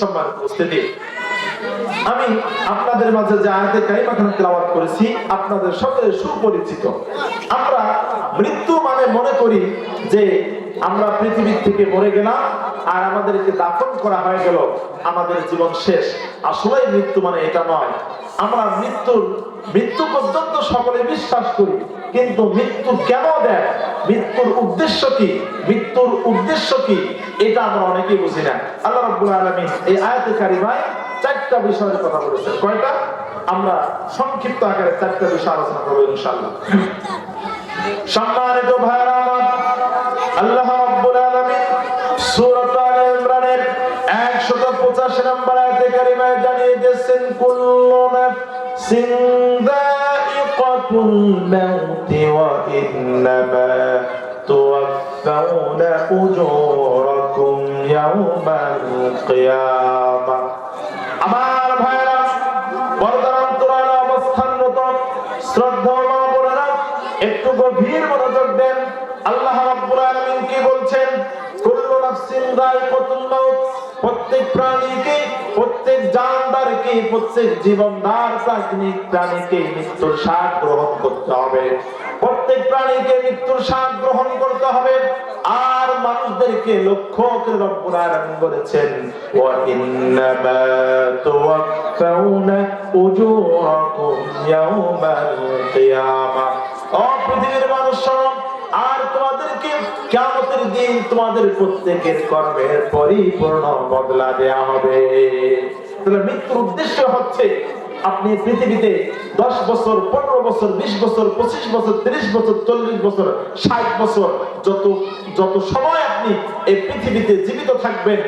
সম্মানিত উপস্থিতি আমি আপনাদের মাঝে যে আয়াতে কারিমাখানা তেলাওয়াত করেছি, আপনাদের সকলের সুপরিচিত। আমরা মৃত্যু মানে মনে করি যে আমরা পৃথিবীর থেকে মরে গেলাম আর আমাদেরকে দাফন করা হয়ে গেল। আমাদের জীবন শেষ। আসলে মৃত্যু মানে এটা নয়। আমরা মৃত্যুর, মৃত্যু পর্যন্ত সকলে বিশ্বাস করি। কিন্তু মৃত্যু কেন দেয়? মৃত্যুর উদ্দেশ্য কি? মৃত্যুর উদ্দেশ্য কি? এটা আমরা অনেকেই বুঝি না। আল্লাহ রাব্বুল আলামিন এই আয়াতে কারিমায় চারটা বিষয়ের কথা বলেছেন। কয়টা? আমরা সংক্ষিপ্ত আকারে চারটা বিষয় আলোচনা করব ইনশাআল্লাহ। সম্মানিত ভাইরা আল্লাহ রাব্বুল আলে ইমরানের 185 নম্বর আয়াতে কারিমায় জানিয়ে দিয়েছেন, কুল্লু নাফসিন ওয়া ইন্নামা তুওয়াফাউনা উজুরাকুম ইয়াওমাল কিয়ামাহ আমার ভাইরা পর্দার অন্তরালে অবস্থানরত, শ্রদ্ধা বোনেরা, একটু গভীর মনোযোগ দেন। আল্লাহ রাব্বুল আলামিন কি বলছেন? কুল্লু নাফসিন যায়িকাতুল মাউত, প্রত্যেক প্রাণীকে, প্রত্যেক জানদারকে প্রত্যেক জীবনদার প্রাকৃতিক প্রাণীকে মৃত্যুর স্বাদ গ্রহণ করতে হবে। প্রত্যেক প্রাণীকে মৃত্যুর স্বাদ গ্রহণ করতে হবে। আর মানুষদেরকে লক্ষ্য করে রব্বুল আলামিন বলেছেন, ওয়া পৃথিবীর মানুষ, আর তোমাদেরকে কিয়ামতের দিন তোমাদের প্রত্যেকের কর্মের পরিপূর্ণ বদলা দেয়া হবে। তাহলে মৃত্যুর উদ্দেশ্য হচ্ছে আপনি পৃথিবীতে দশ বছর, পনেরো বছর, বিশ বছর, পঁচিশ বছর, তিরিশ বছর, চল্লিশ বছর, ষাট বছর, যত যত সময় আপনি এই পৃথিবীতে জীবিত থাকবেন,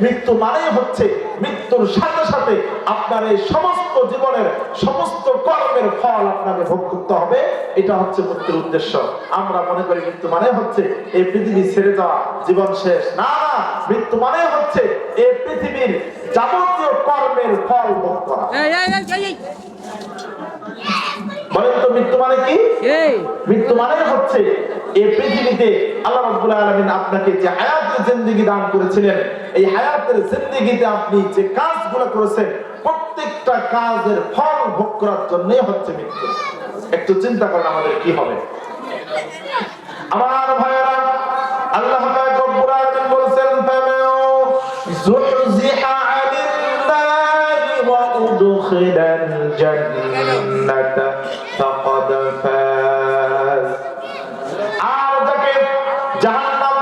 মৃত্যু মানে হচ্ছে মৃত্যুর সাথে সাথে আপনার এই সমস্ত জীবনের সমস্ত কর্মের ফল আপনাকে ভোগ করতে হবে। এটা হচ্ছে মৃত্যুর উদ্দেশ্য। আমরা মনে করি মৃত্যু মানে হচ্ছে এই পৃথিবী ছেড়ে যাওয়া জীবন শেষ। না না মৃত্যু মানে হচ্ছে এই পৃথিবীর যাবতীয় কর্মের ফল ভোগ করা। বলেন তো মৃত্যু মানে কি? মৃত্যু মানে হচ্ছে এই পৃথিবীতে আল্লাহ রাব্বুল আলামিন আপনাকে যে হায়াতের জিন্দেগি দান করেছিলেন এই হায়াতের জিন্দেগিতে আপনি যে কাজগুলো করেছেন প্রত্যেকটা কাজের ফল ভোগ করার জন্যই হচ্ছে মৃত্যু। একটু চিন্তা করেন আমাদের কি হবে। আমার ভাইয়েরা, আল্লাহ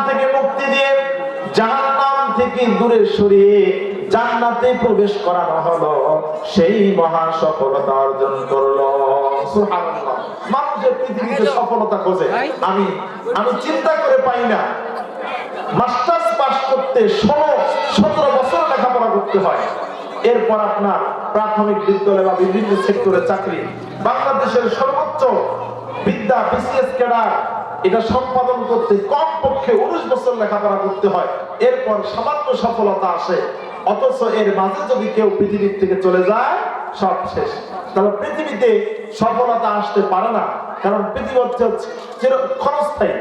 থেকে মুক্তি দিয়ে জাহান্নাম থেকে দূরে সরিয়ে জান্নাতে প্রবেশ করানো হলো সেই মহা সফলতা অর্জন করল। সুবহানাল্লাহ। মানুষের পৃথিবীতে সফলতা খোঁজে। আমি আমি চিন্তা করে পাই না। মাস্টার্স পাস করতে ষোলো সতেরো বছর লেখাপড়া করতে হয়। এরপর আপনার প্রাথমিক বিদ্যালয় বা বিভিন্ন সেক্টরে চাকরি। বাংলাদেশের সর্বোচ্চ বিদ্যা বিসিএস ক্যাডার এটা সম্পাদন করতে কম পক্ষে উনিশ বছর লেখাপড়া করতে হয়। এরপর সামান্য সফলতা আসে। অথচ এর মাঝে যদি কেউ পৃথিবীর থেকে চলে যায় সব শেষ। তাহলে পৃথিবীতে সফলতা আসতে পারে না কারণ পৃথিবী হচ্ছে ক্ষণস্থায়ী।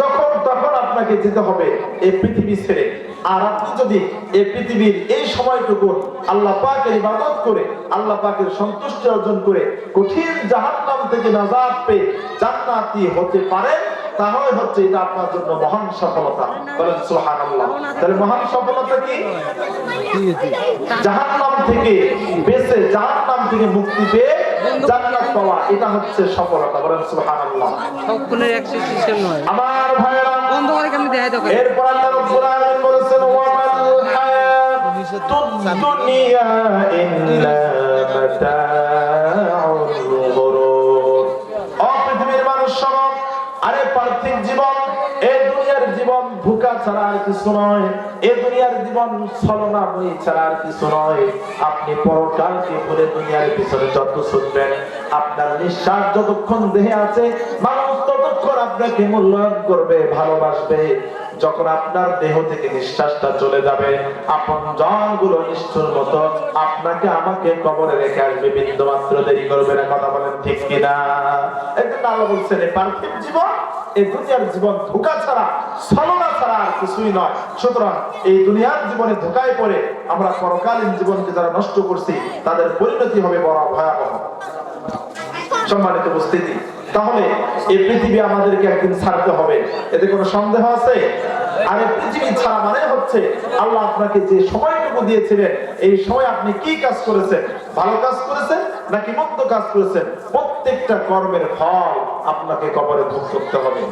যখন তখন আপনাকে যেতে হবে এই পৃথিবী ছেড়ে। আর আপনি যদি এই পৃথিবীর এই সময়টুকু আল্লাহ পাকের ইবাদত করে আল্লাহ পাকের সন্তুষ্টি অর্জন করে কঠিন জাহান্নাম থেকে নাজাত পেয়ে জান্নাতি হতে পারেন তাহলে হচ্ছে এটা আপনার জন্য মহান সফলতা। বলেন সুবহানাল্লাহ। তাহলে মহান সফলতা কি? জাহান্নাম থেকে বেঁচে জাহান্নাম থেকে মুক্তি পেয়ে জান্নাত পাওয়া এটা হচ্ছে সফলতা বলেন সুবহানাল্লাহ। সকলের এক সিস্টেম নয়। আমার ভাইরা বন্ধ করে কেমনি দেখাই। দাও এরপর আল্লাহ রাব্বুল আলামিন বলেছেন ওয়ামাল হায়াতুদ দুনিয়া ইল্লা মাতাউল পার্থিব জীবন এই দুনিয়ার জীবন ভুকা ছাড়া আর কিছু নয় এই দুনিয়ার জীবন ছলনা বই ছাড়া আর কিছু নয়। আপনি পরকালকে ভুলে দুনিয়ার পিছনে যত ছুটবেন, আপনার নিঃশ্বাস যতক্ষণ দেহে আছে, মানুষ ততক্ষণ আপনাকে মূল্যায়ন করবে, ভালোবাসবে। যখন আপনার দেহ থেকে নিঃশ্বাসটা চলে যাবে, আপন জনগুলো নিষ্ঠুর মতো আপনাকে আমাকে কবরে রেখে আসবে বিন্দু মাত্র দেরি করবে না, কথা বলেন ঠিক কিনা? একদিন আল্লাহ বলছেন পার্থিব জীবন এই দুনিয়ার জীবন ধোকা ছাড়া, ছলনা ছাড়া আর কিছুই নয়। সুতরাং এই দুনিয়ার জীবনে ধোকায় পড়ে আমরা পরকালীন জীবনকে যারা নষ্ট করছি, তাদের পরিণতি হবে বড় ভয়াবহ। সম্মানিত উপস্থিতি, তাহলে এই পৃথিবী আমাদেরকে একদিন ছাড়তে হবে। এতে কোনো সন্দেহ আছে? আর এই পৃথিবী ছাড়া মানে হচ্ছে আল্লাহ আপনাকে যে সময়টুকু দিয়েছিলেন, এই সময় আপনি কি কাজ করেছেন? ভালো কাজ করেছেন নাকি মন্দ কাজ করেছেন? প্রত্যেকটা কর্মের ফল আপনাকে কবরে ভোগ করতে হবে।